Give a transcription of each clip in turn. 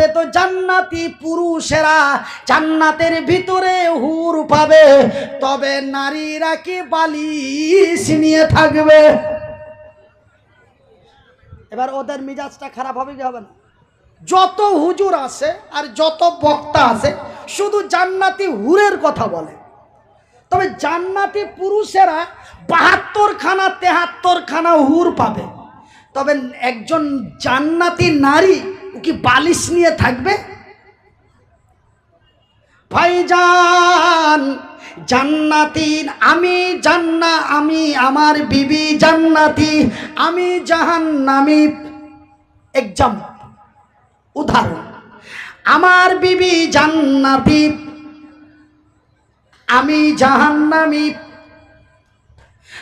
জান্নাতে তো জান্নাতি পুরুষেরা জান্নাতের ভিতরে হুর পাবে, তবে নারীরা কি বালিশ নিয়ে থাকবে? এবার ওদের মিজাজটা খারাপ হবে কি হবে না? যত হুজুর আছে আর যত বক্তা আছে, শুধু জান্নাতি হুরের কথা বলে। তবে জান্নাতি পুরুষেরা বাহাত্তর খানা তেহাত্তর খানা হুর পাবে। তবে একজন জান্নাতি নারী কি বালিশ নিয়ে থাকবে? ভাইজান, জান্নাতি, আমি জান্না, আমি আমার বিবি জান্নাতি, আমি জাহান্নামি। এক্সাম উদাহরণ। আমার বিবি জান্নাতি, আমি জাহান্নামি।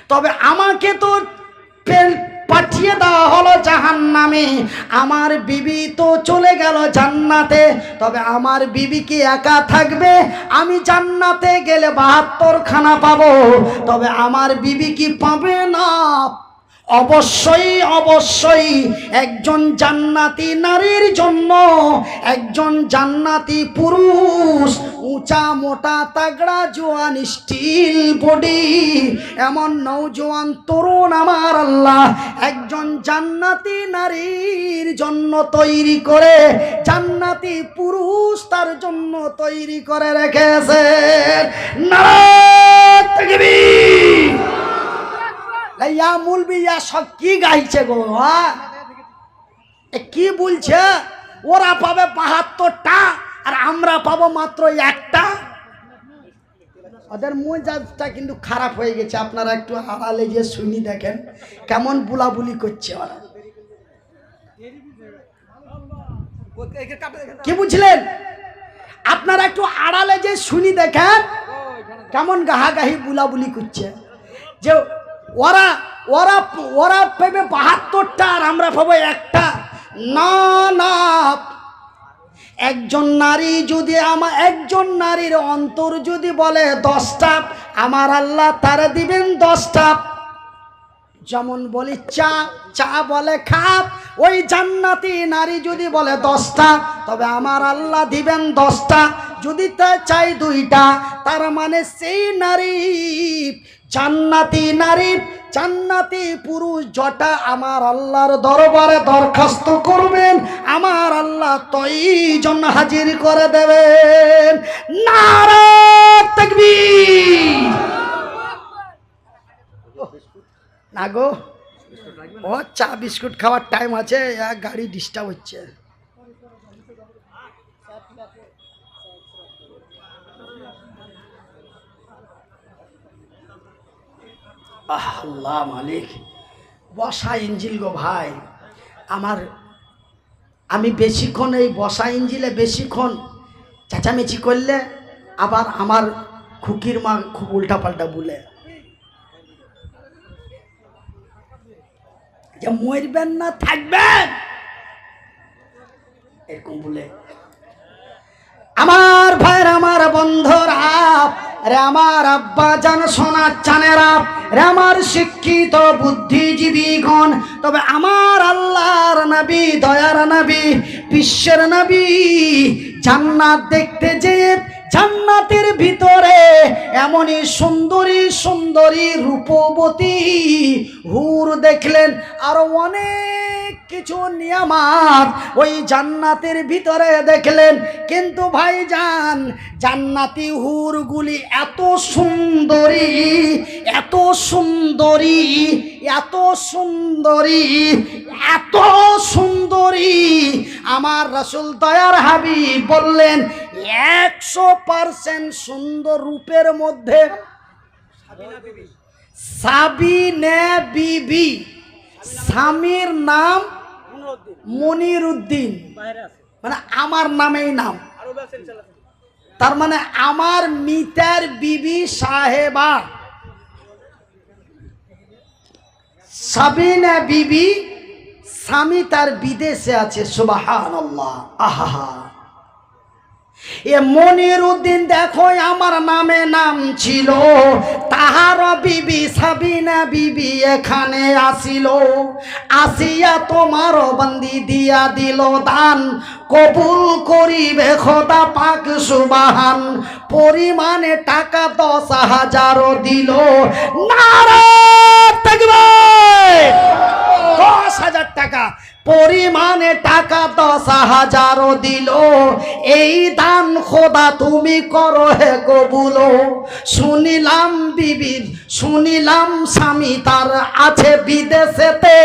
তবে আমাকে তো পাঠিয়ে দেওয়া হলো জাহান নামে আমার বিবি তো চলে গেল জান্নাতে, তবে আমার বিবি কি একা থাকবে? আমি জান্নাতে গেলে বাহাত্তর খানা পাবো, তবে আমার বিবি কি পাবে না? অবশ্যই অবশ্যই একজন জান্নাতি নারীর জন্য একজন জান্নাতি পুরুষ উঁচা, মোটা, তাগড়া, জোয়ান, স্টিল বডি, এমন নৌজোয়ান তরুণ আমার আল্লাহ একজন জান্নাতি নারীর জন্য তৈরি করে, জান্নাতি পুরুষ তার জন্য তৈরি করে রেখেছে নারায়ণ ইয়া মুলবি ইয়া সব কি গাইছে গো এ কি বলছে ওরা পাবে বাহাত্তরটা আর আমরা পাবো মাত্র একটা ওদের মেজাজটা কিন্তু খারাপ হয়ে গেছে আপনারা একটু আড়ালে গিয়ে শুনি দেখেন কেমন বুলাবুলি করছে ওরা কি বুঝলেন আপনারা একটু আড়ালে যে শুনি দেখেন কেমন গাহাগাহি বুলাবুলি করছে যে ওরা ওরা ওরা পাবে বাহাত্তরটা আর আমরা পাবো একটা। না না। একজন নারী যদি আমার একজন নারীর অন্তর যদি বলে দশটা, আমার আল্লাহ তারা দিবেন দশটা। যেমন বলি চা চা বলে খাপ ওই জান্নাতি নারী যদি বলে দশটা, তবে আমার আল্লাহ দিবেন দশটা। যদি তা চাই দুইটা, তার মানে সেই নারী জান্নাতি নারী, জান্নাতি পুরুষ জটা আমার আল্লাহর দরবারে দরখাস্ত করবেন, আমার আল্লাহ তই জন্য হাজির করে দেবেন। নারা না গো ও চা বিস্কুট খাওয়ার টাইম আছে গাড়ি ডিস্টার্ব হচ্ছে। আহ, আল্লাহ মালিক বসা ইঞ্জিল গো ভাই। আমার আমি বেশিক্ষণ এই বসা ইঞ্জিলে বেশিক্ষণ চেঁচামেচি করলে আবার আমার খুকির মা খুব উল্টাপাল্টা বলে। যে মরবেন না থাকবেন। এরকম বলে। আমার ভাইয়ের আমার বন্ধুরা রে আমার আব্বা জান সোনার চানেরা রে আমার শিক্ষিত বুদ্ধিজীবীগণ তবে আমার আল্লাহর নবী, দয়ার নবী, বিশ্বের নবী, জান্নাত দেখতে যে জান্নাতের ভিতরে এমনই সুন্দরী সুন্দরী রূপবতী হুর দেখলেন। আরও অনেক কিছু নিয়ামাত। ওই জান্নাতের ভিতরে দেখলেন, কিন্তু ভাইজান, জান্নাতি হুরগুলি এত সুন্দরী এত সুন্দরী এত সুন্দরী এত সুন্দরী। আমার রসুল দয়ার হাবি বললেন, একশো পার্সেন্ট সুন্দর রূপের মধ্যে সাবিনে বিবি। স্বামীর নাম মনির উদ্দিন মানে আমার নামেই নাম। তার মানে আমার মিতার বিবি সাহেবা। সাবিনা বিবি স্বামী তার বিদেশে আছে সুবাহ আহা এ মনির উদ্দিন দেখো, আমার নামে নাম ছিল। তাহার বিবি সাবিনা বিবি এখানে আসিল। আসিয়া তোমার বন্দি দিয়া দিল দান। কবুল করিবে খোদা পাক সুবাহান। পরিমাণে টাকা দশ হাজারও দিল। নারা দশ হাজার টাকা। পরিমাণে টাকা দশ হাজারও দিল। এই দান খোদা তুমি করো হে কবুলো। শুনিলাম বিবির, শুনিলাম স্বামী তার আছে বিদেশেতে।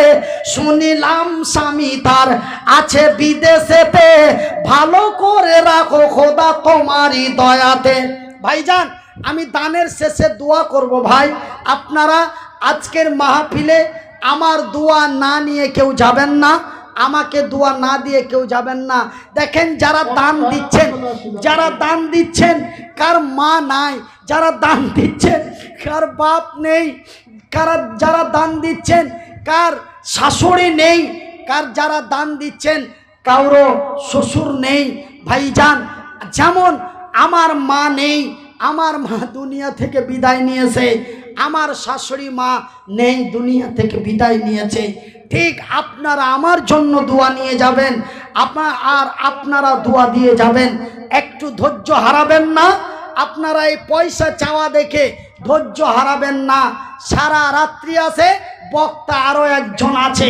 শুনিলাম স্বামী তার আছে বিদেশেতে। ভালো করে রাখো খোদা তোমারই দয়াতে। ভাইজান, আমি দানের শেষে দোয়া করব ভাই। আপনারা আজকের মাহফিলে আমার দোয়া না নিয়ে কেউ যাবেন না। আমাকে দোয়া না দিয়ে কেউ যাবেন না। দেখেন যারা দান দিচ্ছেন, যারা দান দিচ্ছেন, কার মা নাই, যারা দান দিচ্ছেন, কার বাপ নেই, কারা যারা দান দিচ্ছেন, কার শাশুড়ি নেই, কার যারা দান দিচ্ছেন, কারও শ্বশুর নেই, ভাইজান, যেমন আমার মা নেই আমার মা দুনিয়া থেকে বিদায় নিয়েছে। আমার শাশুড়ি মা নেই, দুনিয়া থেকে বিদায় নিয়েছে। ঠিক আপনারা আমার জন্য দোয়া নিয়ে যাবেন। আপনার আর আপনারা দোয়া দিয়ে যাবেন। একটু ধৈর্য হারাবেন না। আপনারা এই পয়সা চাওয়া দেখে ধৈর্য হারাবেন না। সারা রাত্রি আছে, বক্তা আরও একজন আছে।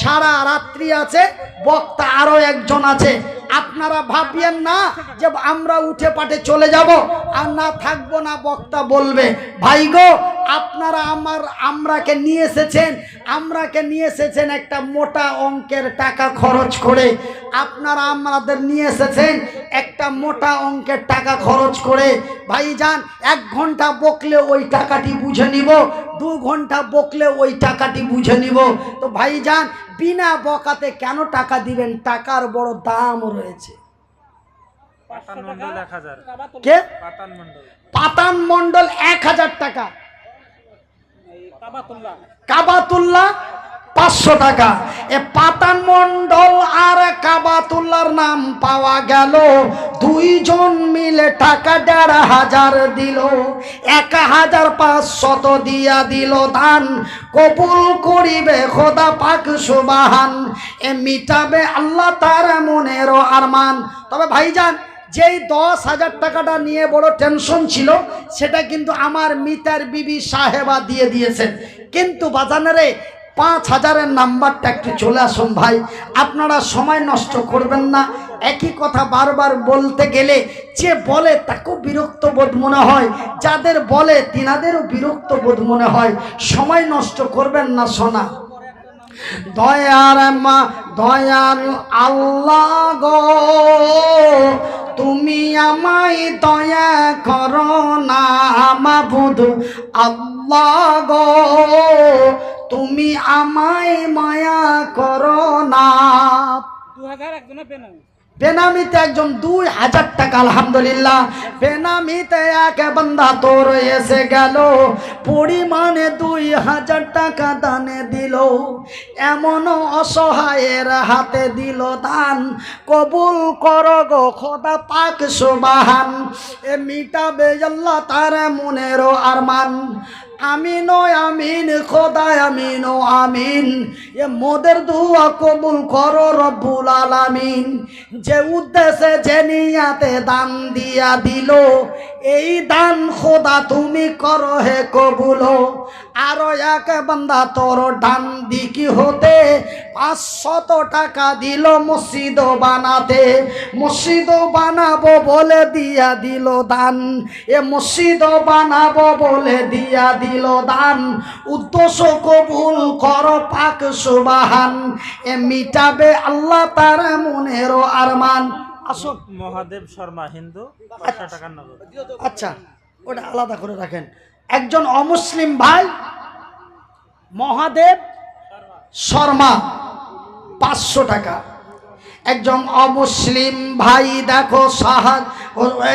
সারা রাত্রি আছে, বক্তা আরও একজন আছে। আপনারা ভাবিয়েন না যে আমরা উঠে পাটে চলে যাব। আর না থাকব না বক্তা বলবে। ভাই গো, আপনারা আমার, আমরাকে নিয়ে এসেছেন, আমরাকে নিয়ে এসেছেন একটা মোটা অঙ্কের টাকা খরচ করে। আপনারা আমাদের নিয়ে এসেছেন একটা মোটা অঙ্কের টাকা খরচ করে। ভাই যান, এক ঘণ্টা বকলে ওই টাকাটি বুঝে নিব, দু ঘণ্টা বকলে ওই টাকাটি বুঝে নিব। তো ভাইজান বিনা বকাতে কেন টাকা দিবেন? টাকার বড় দাম রয়েছে। পাতান মন্ডল এক হাজার। কে? পাতান মন্ডল এক হাজার টাকা। কাবাতুল্লাহ? পাঁচশো টাকা। এ পাতান মন্ডল আর কাবাতুল্লার নাম পাওয়া গেল। দুইজন মিলে টাকা দেড় হাজার দিল। এক হাজার পাঁচশত দিয়া দিল দান। কবুল করিবে খোদা পাক সুবাহান। এ মিটাবে আল্লাহ তার মনেরও আরমান। তবে ভাইজান, যেই দশ হাজার টাকাটা নিয়ে বড় টেনশন ছিল, সেটা কিন্তু আমার মিতার বিবি সাহেবা দিয়ে দিয়েছেন। কিন্তু বাজানারে পাঁচ হাজারের নাম্বারটা একটু চলে আসুন ভাই। আপনারা সময় নষ্ট করবেন না। একই কথা বারবার বলতে গেলে যে বলে তাকেও বিরক্ত বোধ মনে হয়। যাদের বলে তিনাদেরও বিরক্ত বোধ মনে হয়। সময় নষ্ট করবেন না, সোনা। দয়ার মা দয়াল আল্লাহ গো। তুমি আমায় দয়া করো না মাবুদ। আল্লাহ গো তুমি আমায় মায়া করো না। বেনামিতে একজন দুই হাজার টাকা, আলহামদুলিল্লাহ। বেনামিতে এক বান্দা তোর এসে গেল, পরিমাণে দুই হাজার টাকা দানে দিল। এমন অসহায়ের হাতে দিল দান। কবুল কর গো খোদা পাক সুবাহান। এ মিটাবে আল্লাহ তার মনেরও আরমান। আমিন, ও আমিন, খোদায় আমিন, ও আমিন। এ মোদের দুয়া কবুল করো রব্বুল আলামিন। যে উদ্দেশ্যে, যে নিয়াতে দান দিয়া দিল, এই দান খোদা তুমি করো হে কবুলো। আরও এক বান্দা তোর ডান দিকি হতে পাঁচশত টাকা দিল মসজিদ বানাতে। মসজিদ বানাবো বলে দিয়া দিল দান। এ মসজিদ বানাবো বলে দিয়া দিল দান। উদ্দেশ্য কবুল কর পাক সুবাহান। এ মিটাবে আল্লাহ তার মনেরও আরমান। আসো। মহাদেব শর্মা হিন্দু আচ্ছা ওটা আলাদা করে রাখেন। একজন অমুসলিম ভাই মহাদেব শর্মা পাঁচশো টাকা। একজন অমুসলিম ভাই দেখো সাহায্য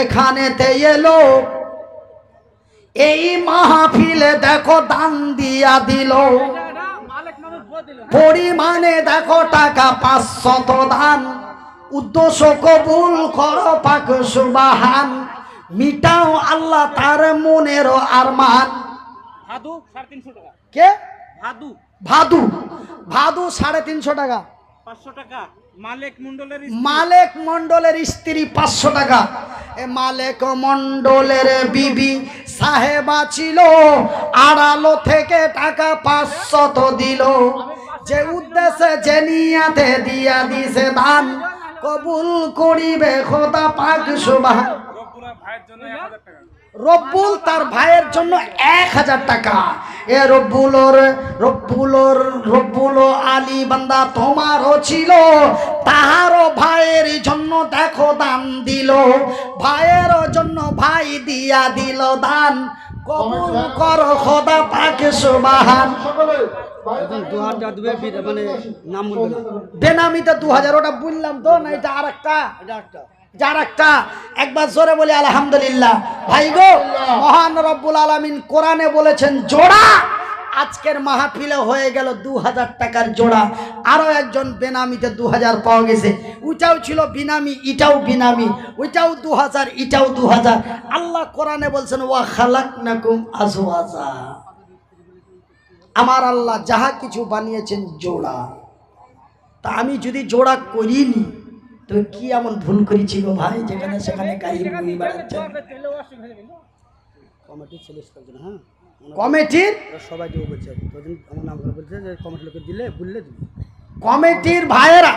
এখানেতে এলো। এই মাহফিলে দেখো দান দিয়া দিল। পরিমাণে দেখো টাকা পাঁচশত দান। উদ্দেশ্য কবুল কর পাক সুবাহান। মিটাও আল্লাহ তার মনের আরমান। ভাদু সাড়ে তিনশো টাকা। কে? ভাদু। ভাদু। ভাদু সাড়ে তিনশো টাকা। টাকা মালিক মন্ডলের স্ত্রী। পাঁচশো টাকা। মালেক মন্ডলের বিবি সাহেবা ছিল আড়ালো থেকে টাকা পাঁচশত দিল। যে উদ্দেশ্যে যে নিয়াতে দিয়া দিছে দান কবুল করিবে খোদা পাক সুবাহ রব্বুল তার ভাইয়ের জন্য এক হাজার টাকা। এ রব্বুলোর রব্বুলোর রব্বুল আলী বান্দা তোমারও ছিল তাহারও ভাইয়ের জন্য দেখো দান দিল ভাইয়ের জন্য ভাই দিয়া দিল দান। কবুল কর খোদা পাকে সুবাহান। মানে বেনামিতে দু হাজার ওটা বললাম তো না এটা আর একটা এটা একটা যার একটা, একবার জোরে বলি আলহামদুলিল্লাহ। ভাই গো, মহান রব্বুল আলামিন কোরআনে বলেছেন, জোড়া! আজকের মাহফিলে হয়ে গেল দু হাজার টাকার জোড়া। আরও একজন বেনামিতে দু হাজার পাওয়া গেছে। ওইটাও ছিল বিনামি, এটাও বিনামি। ওইটাও দু হাজার এটাও দু হাজার আল্লাহ কোরআনে বলছেন, ওয়া খালাক নাকুম আজওয়াজা। আমার আল্লাহ যাহা কিছু বানিয়েছেন জোড়া। তা আমি যদি জোড়া করিনি তো কি এমন ভুল করেছি গো ভাই যেখানে সেখানে গাড়ি ঘুরি বেড়াচ্ছেন কমিটি ছেলে থাকবে হ্যাঁ? কমিটির? সবাই দেবো বলছে আমার নাম করে বলছে যে কমিটি লোকে দিলে বললে দিবি। কমিটির ভাইয়েরা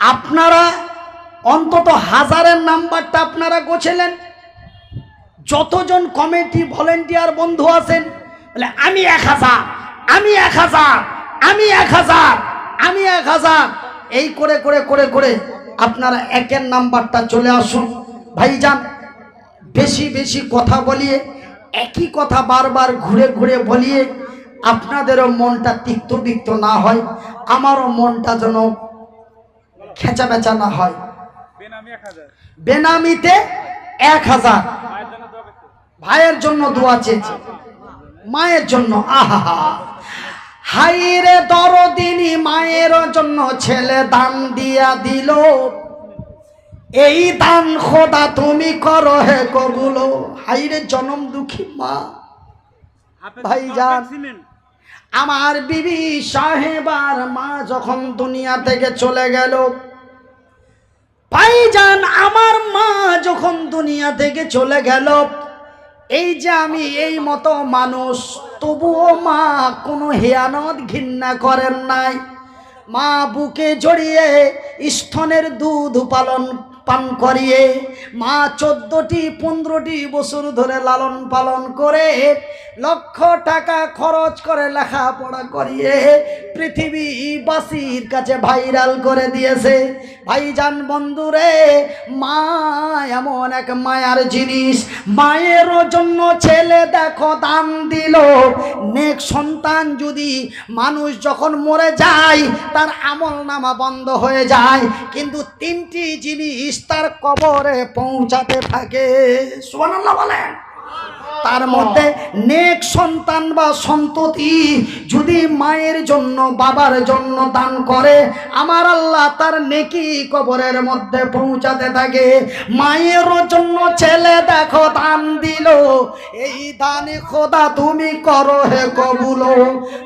আপনারা অন্তত হাজারের নাম্বারটা আপনারা গোছেলেন। যতজন কমিটি ভলেন্টিয়ার বন্ধু আছেন বলে আমি এক হাজার আমি এক হাজার আমি এক হাজার আমি এক হাজার। এই করে করে করে করে আপনারা একের নাম্বারটা চলে আসুন। ভাইজান বেশি বেশি কথা বলিয়ে একই কথা বারবার ঘুরে ঘুরে বলিয়ে আপনাদেরও মনটা তিক্ত বিক্ত না হয় আমারও মনটা যেন খেঁচা বেচা না হয়। বেনামিতে এক হাজার। ভাইয়ের জন্য দোয়া চেয়েছে। মায়ের জন্য আহা। হাই রে দরদিনী মায়ের জন্য ছেলে দান দিয়া দিল। এই দান খোদা তুমি করো হে কবুলো। হাই রে জনম দুঃখী মা। ভাইজান। সিমেন্ট আমার বিবি সাহেবার মা যখন দুনিয়া থেকে চলে গেল ভাইজান আমার মা যখন দুনিয়া থেকে চলে গেল এই যে আমি এই মতো মানুষ, তবুও মা কোনো হেয়ানত ঘৃণা করেন নাই। মা বুকে জড়িয়ে স্থনের দুধ পালন পান করিয়ে মা চোদ্দটি, পনেরোটি বছর ধরে লালন পালন করে লক্ষ টাকা খরচ করে লেখাপড়া করিয়ে পৃথিবী পৃথিবীবাসীর কাছে ভাইরাল করে দিয়েছে। ভাইজান বন্ধুরে, মা এমন এক মায়ার জিনিস। মায়ের জন্য ছেলে দেখো দান দিল। নেক সন্তান যদি মানুষ যখন মরে যায়, তার আমল নামা বন্ধ হয়ে যায়। কিন্তু তিনটি জিনিস তার কবরে পৌঁছাতে থাকে। সুবহানাল্লাহ বলেন। তার মধ্যে নেক সন্তান বা সন্ততি যদি মায়ের জন্য, বাবার জন্য দান করে, আমার আল্লাহ তার নেকি কবরের মধ্যে পৌঁছাতে থাকে। মায়ের জন্য ছেলে দেখো, দান দিল। এই দানে খোদা তুমি করো হে কবুলো।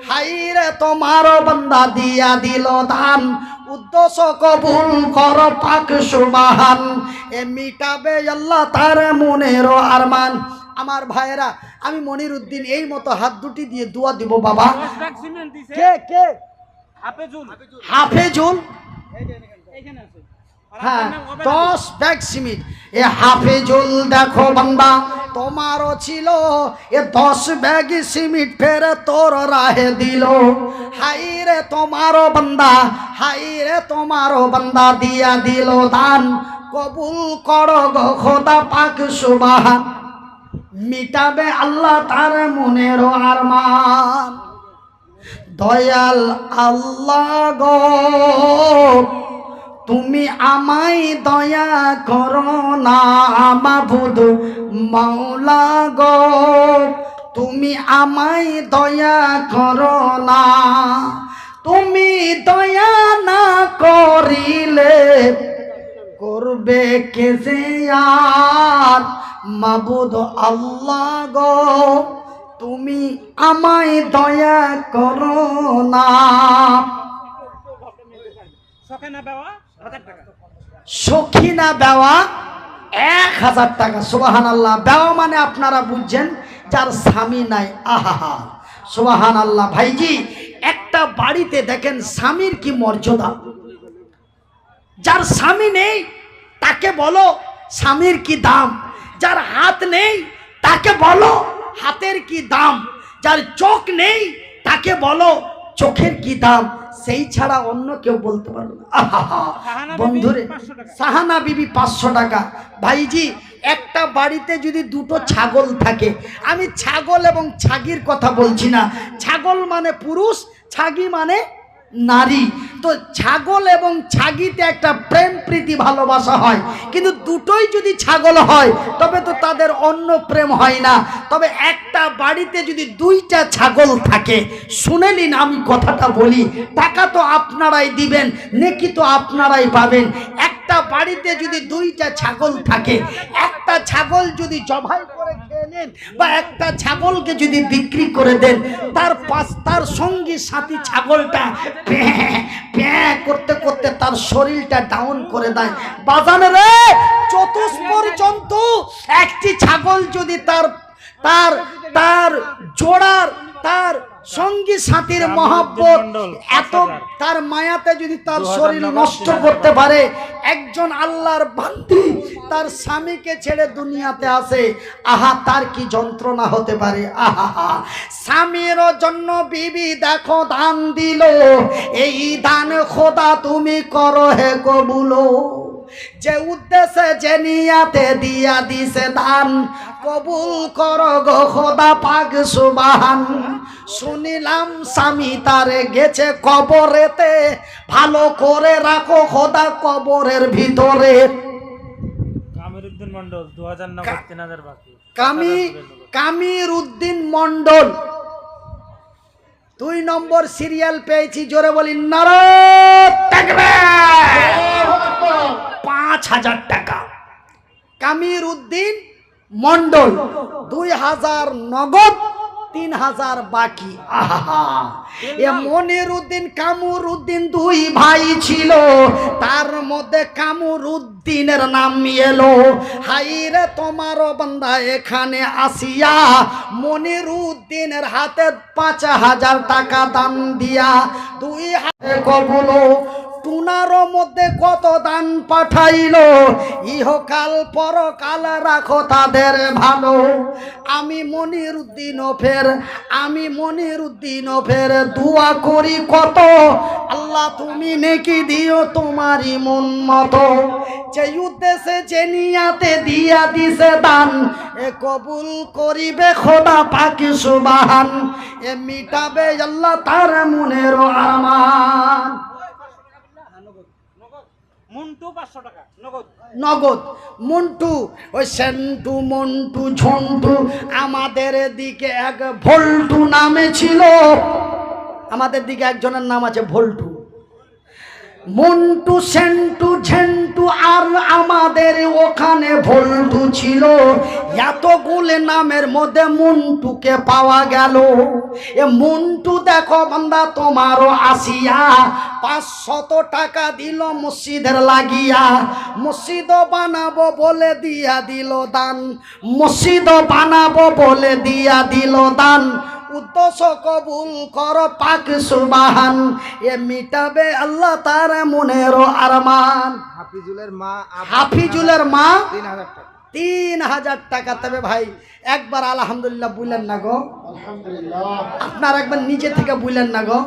হাইরে তোমার বান্দা দিয়া দিল দান। উদ্দেশ্য কবুল কর পাক সুবাহান। এ মিটাবে আল্লাহ তার মনের আরমান। আমার ভাইয়েরা আমি মনির উদ্দিন এই মতো হাত দুটি দিয়ে দোয়া দিব বাবা। কে কে? হাফেজুল। হাফেজুল? হ্যাঁ। দশ ব্যাগ সিমেন্ট এ হাফেজুল দেখো বান্দা তোমারও ছিল এ দশ ব্যাগ সিমেন্ট ফের তোর রাহে দিল। হাই রে তোমারও বান্দা হাই রে তোমারও বান্দা দিয়া দিল দান। কবুল করো গো খোদা পাক সুবাহান। মিটাবে আল্লাহ তার মনের আরমান। দয়াল আল্লাহ গো। তুমি আমায় দয়া করো না মাবুদ মাওলা গো। তুমি আমায় দয়া করো না, তুমি দয়া না করিলে করবে কে যে আর মাবুদ আল্লাহ গো। তুমি আমায় দয়া করো না। না বাবা? সখিনা বেওয়া এক হাজার টাকা সুবাহান আল্লাহ বেওয়া মানে আপনারা বুঝছেন, যার স্বামী নাই আহা সুবাহান আল্লাহ ভাইজি, একটা বাড়িতে দেখেন স্বামীর কি মর্যাদা? যার স্বামী নেই, তাকে বলো স্বামীর কি দাম। যার হাত নেই, তাকে বলো হাতের কি দাম। যার চোখ নেই, তাকে বলো চোখের কি দাম? সেই ছাড়া অন্য কেউ বলতে পারবে না। আহা সাহানা বিবি বন্ধুরে সাহানা বিবি পাঁচশো টাকা। ভাইজি একটা বাড়িতে যদি দুটো ছাগল থাকে আমি ছাগল এবং ছাগির কথা বলছি না। ছাগল মানে পুরুষ ছাগি মানে নারী। তো ছাগল এবং ছাগিতে একটা প্রেম প্রীতি, ভালোবাসা হয়। কিন্তু দুটোই যদি ছাগল হয়, তবে তো তাদের অন্য প্রেম হয় না। তবে একটা বাড়িতে যদি দুইটা ছাগল থাকে, শুনে নিন আমি কথাটা বলি, টাকা তো আপনারাই দিবেন, নেকি তো আপনারাই পাবেন। একটা বাড়িতে যদি দুইটা ছাগল থাকে, একটা ছাগল যদি জবাই বা একটা ছাগলকে যদি বিক্রি করে দেন, তার পাশ, তার সঙ্গী সাথী ছাগলটা করতে করতে তার শরীরটা ডাউন করে দেয়। বাজানে রে চতুষ পর্যন্ত একটি ছাগল যদি তার তার তার জোড়ার, তার সঙ্গী সাথীর মহাব্বত এত তার মায়াতে যদি তার শরীর নষ্ট করতে পারে একজন আল্লাহর বান্দি তার স্বামীকে ছেড়ে দুনিয়াতে আসে আহা তার কি যন্ত্রণা হতে পারে? আহা স্বামীর জন্য বিবি দেখো দান দিল। এই দান খোদা তুমি করো হে কবুলো। যে উদ্দেশ্যে যে নিয়াতে দিয়া দিছে দান কবুল কর গো খোদা পাক সুবাহান। শুনিলাম স্বামী তারে গেছে কবরেতে ভালো করে রাখো খোদা কবরের ভিতরে। কামিরুদ্দিন মন্ডল দু হাজার নগদ তিন হাজার বাকি। কামি কামির উদ্দিন মন্ডল দুই নম্বর সিরিয়াল পেয়েছি জোরে বলি নারদ পাঁচ হাজার টাকা। কামির উদ্দিন মন্ডল দুই হাজার নগদ তিন হাজার বাকি। আহা এ মনির উদ্দিন কামুর উদ্দিন দুই ভাই ছিল। তার মধ্যে কামুর উদ্দিনের নাম এলো। হাইরে তোমারও বান্দা এখানে আসিয়া মনির উদ্দিনের হাতে পাঁচ হাজার টাকা দান দিয়া দুই হাতে কবলো টুনার মধ্যে কত দান পাঠাইল? ইহকাল পরকাল রাখো তাদের ভালো। আমি মনির উদ্দিন ফের আমি মনির উদ্দিন ফের দোয়া করি কত? আল্লাহ তুমি নেকি দিও তোমারই মন মতো। যে উদ্দেশ্যে, যে নিয়াতে দিয়া দিছে দান, এ কবুল করিবে খোদা পাকি সুবাহান। এ মিটাবে আল্লাহ তার মনের আমান মুন্টু পাঁচশো টাকা নগদ। মন্টু, ওই সেন্টু, মন্টু, ঝন্টু, আমাদের দিকে এক ভল্টু নামে ছিল। আমাদের দিকে একজনের নাম আছে ভল্টু। মন্টু, সেন্টু, ঝেন্টু আর আমাদের ওখানে ভল্টু ছিল। এতগুলো নামের মধ্যে মন্টুকে পাওয়া গেল। এ মন্টু দেখো বান্দা, তোমারও আসিয়া পাঁচশত টাকা দিল মসজিদের লাগিয়া। মসজিদ বানাবো বলে দিয়া দিল দান। মসজিদ বানাবো বলে দিয়া দিল দান। উদ্দেশ্য কবুল কর পাক সুবাহান। এ মিটাবে আল্লাহ তার মনের আরমান। হাফিজুলের মা হাফিজুলের মা তিন হাজার টাকা। তিন হাজার টাকা তবে ভাই। একবার আলহামদুলিল্লাহ বুঝলেন না গো। আপনার একবার নিজে থেকে বুঝলেন না গো।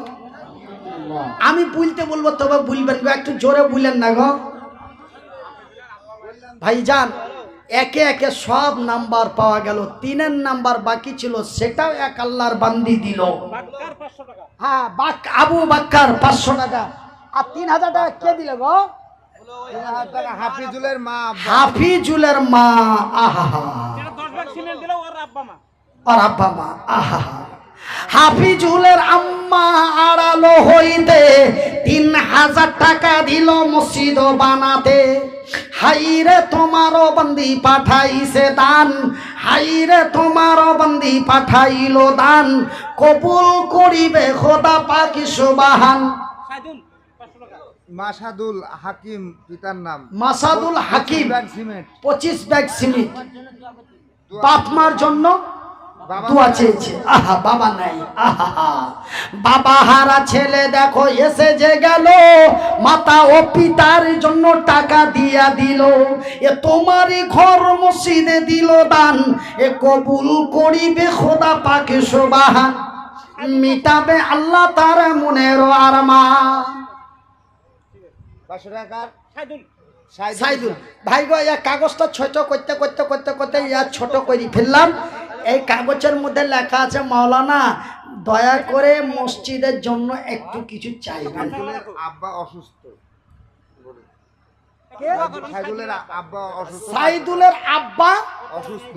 আমি বুলতে বলব তবে বুলবেন গো। একটু জোরে বুঝলেন না গো। ভাই যান একে একে সব নাম্বার পাওয়া গেল। তিনের নাম্বার বাকি ছিল সেটাও এক আল্লাহর বান্দি দিল। হ্যাঁ বাক আবু বাক্কার পাঁচশো টাকা। আর তিন হাজার টাকা কে দিলে গো? হাফিজুলের মা হাফিজুলের মা আহা। আর আব্বা মা আহা। হাফিজুলের আম্মা আড়ালো হইতে তিন হাজার টাকা দিল মসজিদ বানাতে। হাইরে তোমারও বন্দি পাঠাইছে দান হাইরে তোমারও বন্দি পাঠাইল দান। কবুল করিবে খোদা পাকি সুবাহান। মাসাদুল হাকিম পিতার নাম। মাসাদুল হাকিম পঁচিশ ব্যাগ সিমেন্ট। বাপ মার জন্য দোয়া চেয়েছে। আহা বাবা নাই। আহা বাবা হারা ছেলে দেখো এসে যে গেল। মাতা ও পিতার জন্য টাকা দিয়া দিল। এ তোমারই ঘর মসজিদে দিল দান। এ কবুল করিবে খোদা পাকে সোবাহা মিটাবে আল্লাহ তার মনের আরমা পাঁচশো টাকার সাইদুল। সাইদুল। ভাই গো এই কাগজটা ছোট করতে করতে করতে করতে ইয়া ছোট করে ফেললাম। এই কাগজের মধ্যে লেখা আছে, মাওলানা, দয়া করে মসজিদের জন্য একটু কিছু চাইবেন। আব্বা অসুস্থ। সাইদুলের আব্বা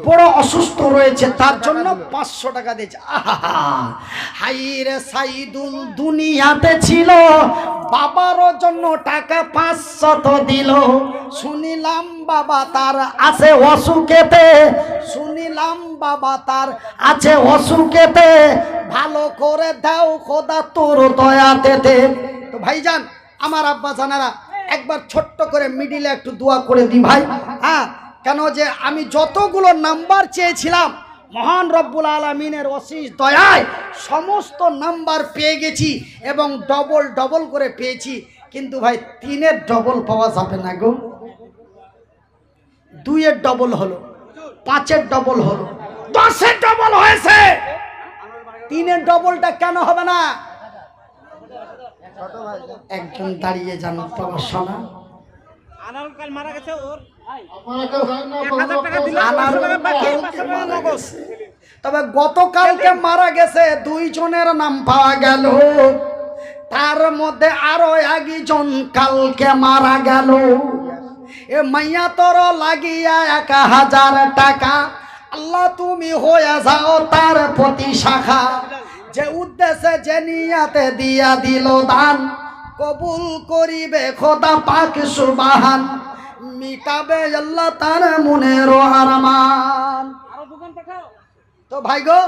বড় অসুস্থ রয়েছে তার জন্য পাঁচশো টাকা দিয়েছে। আহা হাই রে সাইদুল দুনিয়াতে ছিল বাবারও জন্য টাকা পাঁচশত দিল। শুনিলাম বাবা তার আছে অসুখেতে শুনিলাম বাবা তার আছে অসুখেতে। ভালো করে দাও খোদা তোর দয়াতেতে তো ভাইজান আমার আব্বা জানারা একবার ছোট্ট করে মিডিলে একটু দোয়া করে দি ভাই। হ্যাঁ কেন যে আমি যতগুলো নাম্বার চেয়েছিলাম, মহান রব্বুল আলমিনের অশিস দয়ায় সমস্ত নাম্বার পেয়ে গেছি এবং ডবল ডবল করে পেয়েছি। কিন্তু ভাই, তিনের ডবল পাওয়া যাবে না গো। দুইয়ের ডবল হলো, পাঁচের ডবল হলো, দশের ডবল হয়েছে। তিনের ডবলটা কেন হবে না? একজন দাঁড়িয়ে যান বাবা সোনা মারা গেছে ওর। তবে গতকালকে মারা গেছে দুইজনের নাম পাওয়া গেল। তার মধ্যে আরও একজন কালকে মারা গেল। এ মাইয়া তোর লাগিয়া এক হাজার টাকা। আল্লাহ তুমি হয়ে যাও তার প্রতি শাখা। যে উদ্দেশ্যে যে নিয়াতে দিয়া দিল দান কবুল করিবে খোদা পাক সুবাহান। মিটাবে আল্লাহ তার মনের আরমান। আরও তো ভাই গো